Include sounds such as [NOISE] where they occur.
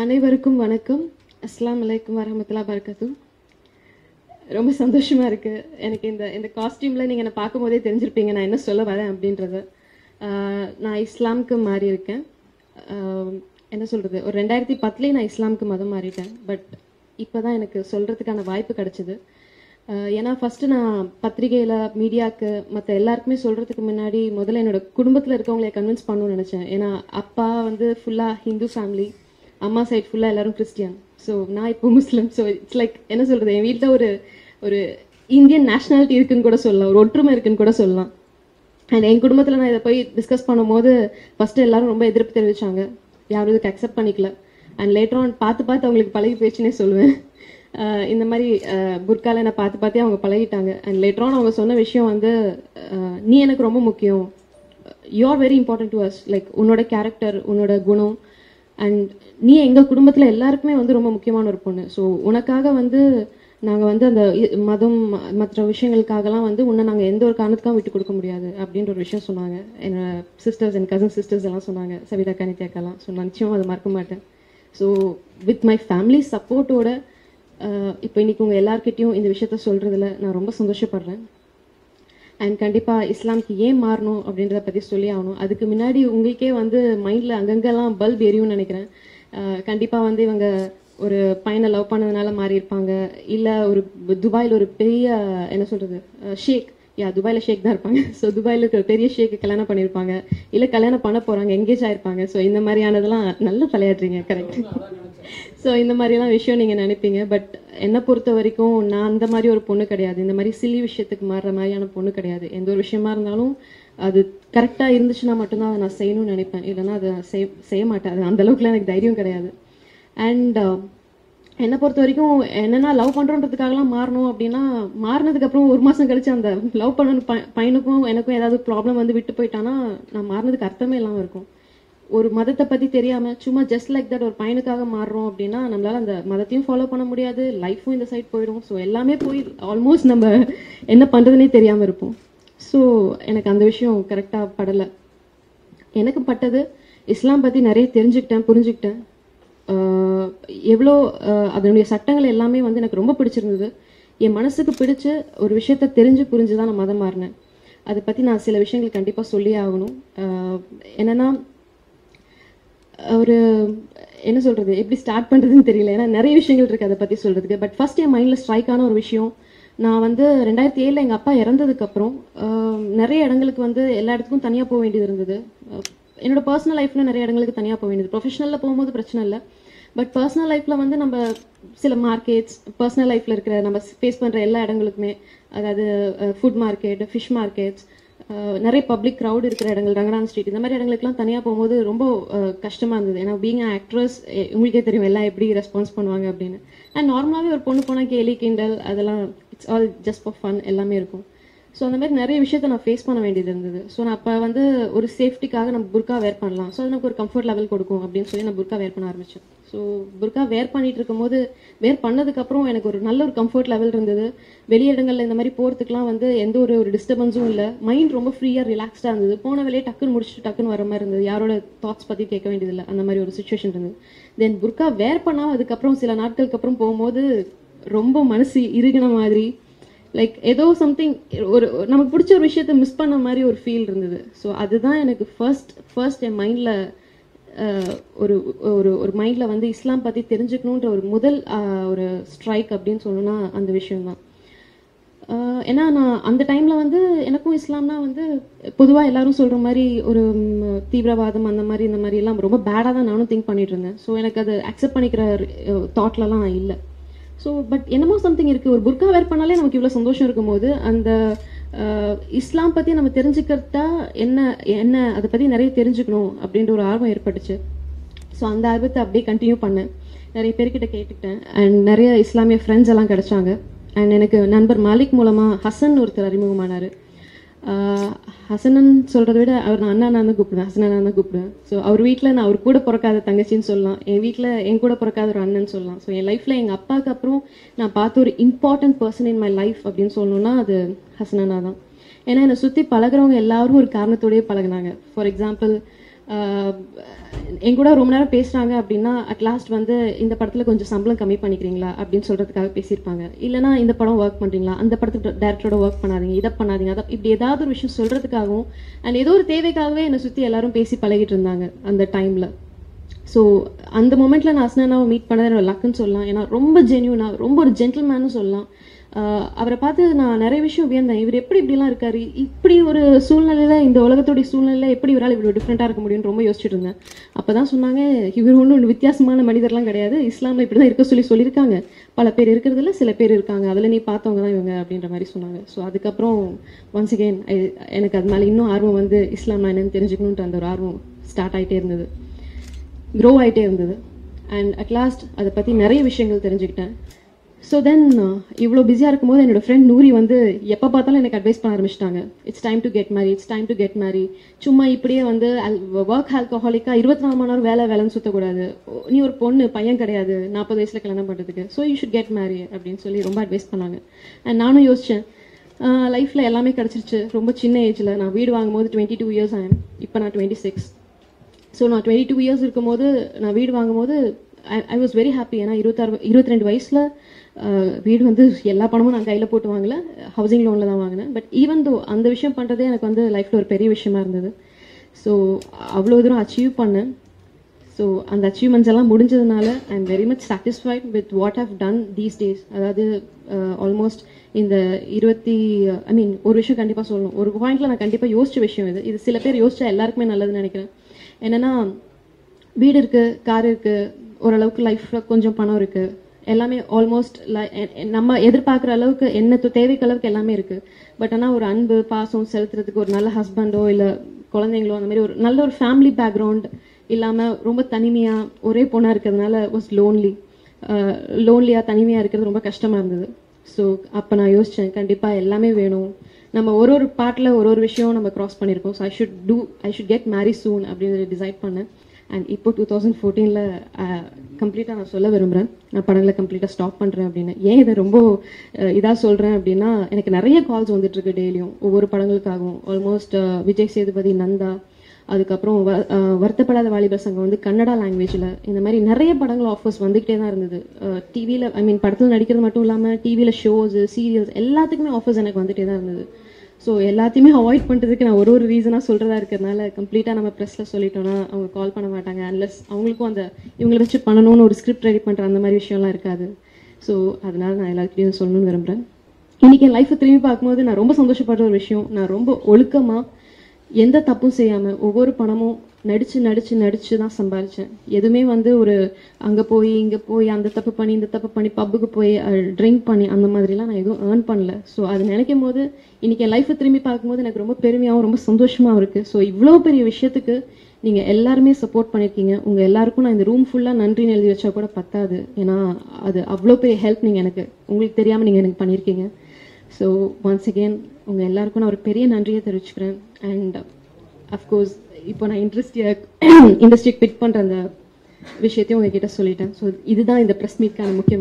அனைவருக்கும் வணக்கம். அஸ்லாம் அலைக்கும் வரஹமத்துல்லா பரக்கத்தும் ரொம்ப சந்தோஷமா இருக்கு. எனக்கு இந்த இந்த காஸ்டியூம்ல நீங்க என்ன பார்க்கும் போதே தெரிஞ்சிருப்பீங்க. நான் என்ன சொல்ல வரேன் அப்படின்றத. நான் இஸ்லாமுக்கு மாறி இருக்கேன். என்ன சொல்றது? ஒரு ரெண்டாயிரத்தி பத்துலேயே நான் இஸ்லாமுக்கு மதம் மாறிட்டேன். பட் இப்போதான் எனக்கு சொல்றதுக்கான வாய்ப்பு கிடைச்சது. ஏன்னா ஃபர்ஸ்ட் நான் பத்திரிகையில மீடியாக்கு மற்ற எல்லாருக்குமே சொல்றதுக்கு முன்னாடி முதல்ல என்னோட குடும்பத்தில் இருக்கவங்களை கன்வின்ஸ் பண்ணணும்னு நினைச்சேன். ஏன்னா அப்பா வந்து ஃபுல்லா ஹிந்து ஃபேமிலி அம்மா சைட் ஃபுல்லாக எல்லாரும் கிறிஸ்டியன் ஸோ நான் இப்போ முஸ்லீம் ஸோ இட்ஸ் லைக் என்ன சொல்றது? என் வீட்டில் ஒரு ஒரு இந்தியன் நேஷனாலிட்டி இருக்குன்னு கூட சொல்லலாம். ஒரு ஒற்றுமை இருக்குன்னு கூட சொல்லலாம். அண்ட் என் குடும்பத்தில் நான் இதை போய் டிஸ்கஸ் பண்ணும்போது ஃபஸ்ட்டு எல்லாரும் ரொம்ப எதிர்ப்பு தெரிவிச்சாங்க. யாரும் இதுக்கு அக்செப்ட் பண்ணிக்கல. அண்ட் லேட்டர் ஆன் பார்த்து பார்த்து அவங்களுக்கு பழகி போயிடுச்சுன்னே சொல்லுவேன் [LAUGHS] இந்த மாதிரி புர்கால என்னை பார்த்து பார்த்தே அவங்க பழகிட்டாங்க. அண்ட் லேட்டர் ஆன் அவங்க சொன்ன விஷயம் வந்து நீ எனக்கு ரொம்ப முக்கியம். You are very important to us like உன்னோட கேரக்டர் உன்னோட குணம் அண்ட் நீ எங்கள் குடும்பத்தில் எல்லாருக்குமே வந்து ரொம்ப முக்கியமான ஒரு பொண்ணு. ஸோ உனக்காக வந்து நாங்கள் வந்து அந்த மதம் ம- மற்ற விஷயங்களுக்காகலாம் வந்து உன்னை நாங்கள் எந்த ஒரு காரணத்துக்காக விட்டு கொடுக்க முடியாது அப்படின்ற ஒரு விஷயம் சொன்னாங்க. என்னோட சிஸ்டர்ஸ் என் கசன் சிஸ்டர்ஸ் எல்லாம் சொன்னாங்க. சவிதா கனித்யாக்கெல்லாம் ஸோ நான் நிச்சயம் அதை மறக்க மாட்டேன். ஸோ வித் மை ஃபேமிலி சப்போர்ட்டோட இப்போ இன்னைக்கு உங்கள் எல்லாருக்கிட்டையும் இந்த விஷயத்த சொல்றதுல நான் ரொம்ப சந்தோஷப்படுறேன். அண்ட் கண்டிப்பா இஸ்லாம்க்கு ஏன் மாறணும் அப்படின்றத பத்தி சொல்லி ஆகணும். அதுக்கு முன்னாடி உங்களுக்கே வந்து மைண்ட்ல அங்கங்கெல்லாம் பல்ப் எரியும்னு நினைக்கிறேன். கண்டிப்பாக கண்டிப்பா வந்து இவங்க ஒரு பையனை லவ் பண்ணதுனால மாறி இருப்பாங்க. இல்ல ஒரு துபாயில் ஒரு பெரிய என்ன சொல்றது ஷேக். யா துபாயில ஷேக் தான் இருப்பாங்க. [LAUGHS] ஸோ துபாயில இருக்கிற பெரிய ஷேக்கு கல்யாணம் பண்ணியிருப்பாங்க. இல்ல கல்யாணம் பண்ண போறாங்க எங்கேஜ் ஆயிருப்பாங்க. ஸோ இந்த மாதிரியானதெல்லாம் நல்லா தலையாடுறீங்க கரெக்ட் ஸோ [LAUGHS] இந்த மாதிரிலாம் விஷயம் நீங்க நினைப்பீங்க. பட் என்னை பொறுத்த வரைக்கும் நான் அந்த மாதிரி ஒரு பொண்ணு கிடையாது. இந்த மாதிரி சில்லி விஷயத்துக்கு மாறுற மாதிரியான பொண்ணு கிடையாது. எந்த ஒரு விஷயமா இருந்தாலும் அது கரெக்டாக இருந்துச்சுன்னா மட்டும்தான் அதை நான் செய்யணும்னு நினைப்பேன். இல்லைன்னா அதை செய்ய செய்ய மாட்டேன். அது அந்த அளவுக்குலாம் எனக்கு தைரியம் கிடையாது. அண்ட் uh, என்னை பொறுத்த வரைக்கும் என்னென்னா லவ் பண்றோன்றதுக்காகலாம் மாறணும் அப்படின்னா மாறினதுக்கப்புறம் ஒரு மாதம் கழிச்சு அந்த லவ் பண்ண ப- பையனுக்கும் எனக்கும் ஏதாவது ப்ராப்ளம் வந்து விட்டு போயிட்டானா நான் மாறினதுக்கு அர்த்தமே இல்லாமல் இருக்கும். ஒரு மதத்தை பத்தி தெரியாம சும்மா ஜஸ்ட் லைக் தட் ஒரு பையனுக்காக மாறுறோம் அப்படின்னா நம்மளால அந்த மதத்தையும் ஃபாலோ பண்ண முடியாது லைஃப்பும் இந்த சைட் போயிடும். ஸோ எல்லாமே போய் ஆல்மோஸ்ட் நம்ம என்ன பண்றதுனே தெரியாம இருப்போம். ஸோ எனக்கு அந்த விஷயம் கரெக்டா படல. எனக்கு பட்டது இஸ்லாம் பத்தி நிறைய தெரிஞ்சுக்கிட்டேன் புரிஞ்சுக்கிட்டேன். எவ்வளோ அதனுடைய சட்டங்கள் எல்லாமே வந்து எனக்கு ரொம்ப பிடிச்சிருந்தது. என் மனசுக்கு பிடிச்ச ஒரு விஷயத்த தெரிஞ்சு புரிஞ்சு தான் நான் மதம் மாறினேன். அதை பத்தி நான் சில விஷயங்கள் கண்டிப்பா சொல்லியே ஆகணும். என்னன்னா ஒரு என்ன சொல்றது எப்படி ஸ்டார்ட் பண்றதுன்னு தெரியல. ஏன்னா நிறைய விஷயங்கள் இருக்கு அதை பத்தி சொல்றதுக்கு. பட் ஃபர்ஸ்ட் என் மைண்ட்ல ஸ்ட்ரைக் ஆன ஒரு விஷயம் நான் வந்து ரெண்டாயிரத்தி ஏழுல எங்க அப்பா இறந்ததுக்கு அப்புறம் நிறைய இடங்களுக்கு வந்து எல்லா இடத்துக்கும் தனியா போக வேண்டியது இருந்தது. என்னோட பர்சனல் லைஃப்ல நிறைய இடங்களுக்கு தனியா போக வேண்டியது. ப்ரொஃபஷனல்ல போகும்போது பிரச்சனை இல்லை. பட் பர்சனல் லைஃப்ல வந்து நம்ம சில மார்க்கெட்ஸ் பர்சனல் லைஃப்ல இருக்கிற நம்ம ஃபேஸ் பண்ற எல்லா இடங்களுக்குமே அதாவது ஃபுட் மார்க்கெட் ஃபிஷ் மார்க்கெட்ஸ் நிறைய பப்ளிக் க்ரௌட் இருக்கிற இடங்கள் ரங்கநாத் ஸ்ட்ரீட் இந்த மாதிரி இடங்களுக்குலாம் தனியா போகும்போது ரொம்ப கஷ்டமாக கஷ்டமா இருந்தது. ஏன்னா பீங் ஆக்ட்ரஸ் உங்களுக்கே தெரியும் எல்லாம் எப்படி ரெஸ்பான்ஸ் பண்ணுவாங்க அப்படின்னு. அண்ட் நார்மலாவே ஒரு பொண்ணு போனா கேலி கிண்டல் அதெல்லாம் it's all just for fun எல்லாமே இருக்கும். ஸோ அந்த மாதிரி நிறைய விஷயத்த நான் ஃபேஸ் பண்ண வேண்டியது இருந்தது. ஸோ நான் அப்போ வந்து ஒரு சேஃப்டிக்காக நம்ம புர்கா வேர் பண்ணலாம். ஸோ அது நமக்கு ஒரு கம்ஃபர்ட் லெவல் கொடுக்கும் அப்படின்னு சொல்லி நான் புர்கா வேர் பண்ண ஆரம்பித்தேன் ஸோ புர்கா வேர் பண்ணிட்டு இருக்கும்போது வேர் பண்ணதுக்கப்புறம் எனக்கு ஒரு நல்ல ஒரு கம்ஃபர்ட் லெவல் இருந்தது. வெளியிடங்கள்ல இந்த மாதிரி போகிறதுக்குலாம் வந்து எந்த ஒரு ஒரு டிஸ்டர்பன்ஸும் இல்லை. மைண்ட் ரொம்ப ஃப்ரீயாக ரிலாக்ஸ்டாக இருந்தது. போன வேலையே டக்குன்னு முடிச்சுட்டு டக்குன்னு வர மாதிரி இருந்தது. யாரோட தாட்ஸ் பற்றி கேட்க வேண்டியதில்லை அந்த மாதிரி ஒரு சுச்சுவேஷன் இருந்தது. தென் புர்கா வேர் பண்ணால் அதுக்கப்புறம் சில நாட்களுக்கு அப்புறம் போகும்போது ரொம்ப மனசு இறுகின மாதிரி லைக் ஏதோ சம்திங் ஒரு நமக்கு பிடிச்ச ஒரு விஷயத்த மிஸ் பண்ண மாதிரி ஒரு ஃபீல் இருந்தது. ஸோ அதுதான் எனக்கு ஃபர்ஸ்ட் ஃபர்ஸ்ட் என் மைண்டில் ஒரு ஒரு ஒரு மைண்டில் வந்து இஸ்லாம் பற்றி தெரிஞ்சுக்கணுன்ற ஒரு முதல் ஒரு ஸ்ட்ரைக் அப்படின்னு சொல்லணும்னா அந்த விஷயம்தான். ஏன்னா நான் அந்த டைமில் வந்து எனக்கும் இஸ்லாம்னா வந்து பொதுவாக எல்லாரும் சொல்கிற மாதிரி ஒரு தீவிரவாதம் அந்த மாதிரி இந்த மாதிரி எல்லாம் ரொம்ப பேடாக தான் நானும் திங்க் பண்ணிட்டு இருந்தேன். ஸோ எனக்கு அது அக்செப்ட் பண்ணிக்கிற தாட்லலாம் இல்லை. ஸோ பட் என்னமோ சம்திங் இருக்கு. ஒரு புர்கா வேர் பண்ணாலே நமக்கு இவ்வளோ சந்தோஷம் இருக்கும்போது அந்த இஸ்லாம் பத்தி நம்ம தெரிஞ்சுக்கிறதா என்ன என்ன அதை பத்தி நிறைய தெரிஞ்சுக்கணும் அப்படின்ற ஒரு ஆர்வம் ஏற்பட்டுச்சு. ஸோ அந்த ஆர்வத்தை அப்படியே கண்டினியூ பண்ணேன். நிறைய பேர்கிட்ட கேட்டுக்கிட்டேன். அண்ட் நிறைய இஸ்லாமிய ஃப்ரெண்ட்ஸ் எல்லாம் கிடைச்சாங்க. அண்ட் எனக்கு நண்பர் மாலிக் மூலமா ஹசன் ஒருத்தர் அறிமுகமானாரு. ஹசனன் சொல்றதை விட அவர் நான் அண்ணா தான் கூப்பிடுவேன். ஹசனா தான் கூப்பிடுவேன். ஸோ அவர் வீட்டில் நான் அவர் கூட பிறக்காத தங்கச்சின்னு சொல்லலாம். என் வீட்டில் என் கூட பிறக்காத ஒரு அண்ணன் சொல்லலாம். ஸோ என் லைஃப்ல எங்க அப்பாவுக்கு அப்புறம் நான் பார்த்த ஒரு important person in my life அப்படின்னு சொல்லணும்னா அது ஹசனனா தான். ஏன்னா என்னை சுற்றி பழகுறவங்க எல்லாரும் ஒரு காரணத்தோடய பழகுனாங்க. ஃபார் எக்ஸாம்பிள் என் கூட ரொம்ப நேரம் பேசுறாங்க அப்படின்னா அட் லாஸ்ட் வந்து இந்த படத்துல கொஞ்சம் சம்பளம் கம்மி பண்ணிக்கிறீங்களா அப்படின்னு சொல்றதுக்காக பேசியிருப்பாங்க. இல்லைனா இந்த படம் ஒர்க் பண்றீங்களா? அந்த படத்துக்கு டேரக்டரோட ஒர்க் பண்ணாதீங்க இதை பண்ணாதீங்க அதை இப்படி ஏதாவது ஒரு விஷயம் சொல்றதுக்காகவும் அண்ட் ஏதோ ஒரு தேவைக்காகவே என்னை சுத்தி எல்லாரும் பேசி பழகிட்டு இருந்தாங்க அந்த டைம்ல ஸோ அந்த மொமெண்ட்ல நான் அஸ்னாவை மீட் பண்ணதை என்னோட லக்குன்னு சொல்லலாம். ஏன்னா ரொம்ப ஜென்யூனா ரொம்ப ஒரு ஜென்டில்மேனும் சொல்லலாம். அவரை பார்த்து நான் நிறைய விஷயம் வியந்தேன். இவர் எப்படி இப்படிலாம் இருக்காரு? இப்படி ஒரு சூழ்நிலையில இந்த உலகத்துடைய சூழ்நிலையில எப்படி இவரால் இவ்வளோ டிஃப்ரெண்டாக இருக்க முடியும்னு ரொம்ப யோசிச்சுட்டு இருந்தேன். அப்பதான் சொன்னாங்க இவர் ஒன்றும் வித்தியாசமான மனிதர்லாம் கிடையாது. இஸ்லாமில் இப்படி தான் இருக்க சொல்லி சொல்லியிருக்காங்க. பல பேர் இருக்கிறதுல சில பேர் இருக்காங்க. அதில் நீ பார்த்தவங்க தான் இவங்க அப்படின்ற மாதிரி சொன்னாங்க. ஸோ அதுக்கப்புறம் ஒன்ஸ் அகெயின் எனக்கு அது மேலே இன்னும் ஆர்வம் வந்து இஸ்லாம்னா என்னன்னு தெரிஞ்சுக்கணுன்ற அந்த ஒரு ஆர்வம் ஸ்டார்ட் ஆகிட்டே இருந்தது. க்ரோ ஆகிட்டே இருந்தது. அண்ட் அட் லாஸ்ட் அதை பற்றி நிறைய விஷயங்கள் தெரிஞ்சுக்கிட்டேன். ஸோ தென் இவ்வளோ பிஸியாக இருக்கும்போது என்னோட ஃப்ரெண்ட் நூரி வந்து எப்போ பார்த்தாலும் எனக்கு அட்வைஸ் பண்ண ஆரம்பிச்சிட்டாங்க. It's time to get marry it's time to get marry சும்மா இப்படியே வந்து ஒர்க் ஆல்கஹாலிக்காக இருபத்தி நாலு மணி நேரம் வேலை வேலைன்னு சுற்றக்கூடாது நீ ஒரு பொண்ணு பையன் கிடையாது. நாற்பது வயசில் கல்யாணம் பண்ணுறதுக்கு so you should get marry அப்படின்னு சொல்லி ரொம்ப அட்வைஸ் பண்ணாங்க. அண்ட் நானும் யோசித்தேன் லைஃப்பில் எல்லாமே கிடச்சிருச்சு. ரொம்ப சின்ன ஏஜில் நான் வீடு வாங்கும்போது டுவெண்ட்டி டூ இயர்ஸ் ஆகும் இப்போ நான் டுவெண்ட்டி சிக்ஸ் ஸோ நான் டுவெண்ட்டி டூ இயர்ஸ் இருக்கும்போது நான் வீடு வாங்கும்போது I I was very happy ஏன்னா இருபத்தாறு இருபத்தி ரெண்டு வயசில் வீடு வந்து எல்லா பணமும் நான் கையில் போட்டு வாங்கல. ஹவுசிங் லோனில் தான் வாங்கினேன். பட் ஈவன் தோ அந்த விஷயம் பண்ணுறதே எனக்கு வந்து லைஃப்பில் ஒரு பெரிய விஷயமா இருந்தது. ஸோ அவ்வளோ தூரம் அச்சீவ் பண்ணேன். ஸோ அந்த அச்சீவ்மெண்ட்ஸ் எல்லாம் முடிஞ்சதுனால I am very much satisfied with what have done these days அதாவது ஆல்மோஸ்ட் இந்த இருபத்தி ஐ மீன் ஒரு விஷயம் கண்டிப்பாக சொல்லணும். ஒரு பாயிண்ட்ல நான் கண்டிப்பாக யோசிச்ச விஷயம் இது. இது சில பேர் யோசிச்சா எல்லாருக்குமே நல்லதுன்னு நினைக்கிறேன். என்னன்னா வீடு இருக்கு கார் இருக்கு ஓரளவுக்கு லைஃப்ல கொஞ்சம் பணம் இருக்கு. எல்லாமே ஆல்மோஸ்ட் நம்ம எதிர்பார்க்குற அளவுக்கு என்ன தேவைக்கு அளவுக்கு எல்லாமே இருக்கு. பட் ஆனால் ஒரு அன்பு பாசம் செலுத்துறதுக்கு ஒரு நல்ல ஹஸ்பண்டோ இல்லை குழந்தைங்களோ அந்த மாதிரி ஒரு நல்ல ஒரு ஃபேமிலி பேக்ரவுண்ட் இல்லாமல் ரொம்ப தனிமையாக ஒரே பொண்ணாக இருக்கிறதுனால வாஸ் லோன்லி லோன்லியாக தனிமையாக இருக்கிறது ரொம்ப கஷ்டமாக இருந்தது. ஸோ அப்போ நான் யோசித்தேன் கண்டிப்பாக எல்லாமே வேணும். நம்ம ஒரு ஒரு பாட்டில் ஒரு ஒரு விஷயம் நம்ம கிராஸ் பண்ணியிருக்கோம். So I should do I should get marry soon அப்படின்னு டிசைட் பண்ணேன். அண்ட் இப்போ டூ தௌசண்ட் ஃபோர்டீனில் கம்ப்ளீட்டாக நான் சொல்ல விரும்புகிறேன் நான் படங்களை கம்ப்ளீட்டாக ஸ்டாப் பண்ணுறேன் அப்படின்னு. ஏன் இதை ரொம்ப இதாக சொல்கிறேன் அப்படின்னா எனக்கு நிறைய கால்ஸ் வந்துட்டுருக்கு டெய்லியும். ஒவ்வொரு படங்களுக்காகவும். ஆல்மோஸ்ட் விஜய் சேதுபதி நந்தா அதுக்கப்புறம் வ- வருத்தப்படாத வாலிபர் சங்கம் வந்து கன்னடா லாங்குவேஜில் இந்த மாதிரி நிறைய படங்கள் ஆஃபர்ஸ் வந்துகிட்டே தான் இருந்தது. டிவியில் ஐ மீன் படத்தில் நடிக்கிறது மட்டும் இல்லாமல் டிவியில் ஷோஸ் சீரியல்ஸ் எல்லாத்துக்குமே ஆஃபர்ஸ் எனக்கு வந்துகிட்டே தான் இருந்தது. ஸோ எல்லாத்தையுமே அவாய்ட் பண்ணுறதுக்கு நான் ஒரு ஒரு ரீசனாக சொல்கிறதா இருக்கிறதுனால கம்ப்ளீட்டாக நம்ம ப்ரெஸ்ஸில் சொல்லிட்டோன்னா அவங்க கால் பண்ண மாட்டாங்க. அன்லஸ் அவங்களுக்கும் அந்த இவங்களை வச்சு பண்ணணும்னு ஒரு ஸ்கிரிப்ட் ரெடி பண்ணுற அந்த மாதிரி விஷயம்லாம் இருக்காது. ஸோ அதனால நான் எல்லாருக்கிட்டையும் சொல்லணும்னு விரும்புகிறேன் இன்னைக்கு என் லைஃப்பை திரும்பி பார்க்கும்போது நான் ரொம்ப சந்தோஷப்படுற ஒரு விஷயம் நான் ரொம்ப ஒழுக்கமாக எந்த தப்பும் செய்யாமல் ஒவ்வொரு பணமும் நடிச்சு நடிச்சு நடிச்சு தான் சம்பாரித்தேன் எதுவுமே வந்து ஒரு அங்க போய் இங்க போய் அந்த தப்பு பண்ணி இந்த தப்பு பண்ணி பப்புக்கு போய் ட்ரிங்க் பண்ணி அந்த மாதிரிலாம் நான் எதுவும் ஏர்ன் பண்ணல. ஸோ அது நினைக்கும் போது இன்னைக்கு என் லைஃப்பை திரும்பி பார்க்கும்போது எனக்கு ரொம்ப பெருமையாகவும் ரொம்ப சந்தோஷமாவும் இருக்கு. ஸோ இவ்வளோ பெரிய விஷயத்துக்கு நீங்க எல்லாருமே சப்போர்ட் பண்ணிருக்கீங்க. உங்க எல்லாருக்கும் நான் இந்த ரூம் ஃபுல்லா நன்றின்னு எழுதி வச்சா கூட பத்தாது. ஏன்னா அது அவ்வளோ பெரிய ஹெல்ப் நீங்க எனக்கு உங்களுக்கு தெரியாம நீங்க எனக்கு பண்ணியிருக்கீங்க ஸோ ஒன்ஸ் அகெயின் உங்க எல்லாருக்கும் நான் ஒரு பெரிய நன்றியை தெரிவிச்சுக்கிறேன். அண்ட் அஃப்கோர்ஸ் இப்போ நான் இன்ட்ரெஸ்டியாக இண்டஸ்ட்ரிக்கு பிட் பண்ற அந்த விஷயத்தையும் உங்ககிட்ட சொல்லிட்டேன். ஸோ இதுதான் இந்த ப்ரெஸ் மீட்கான முக்கிய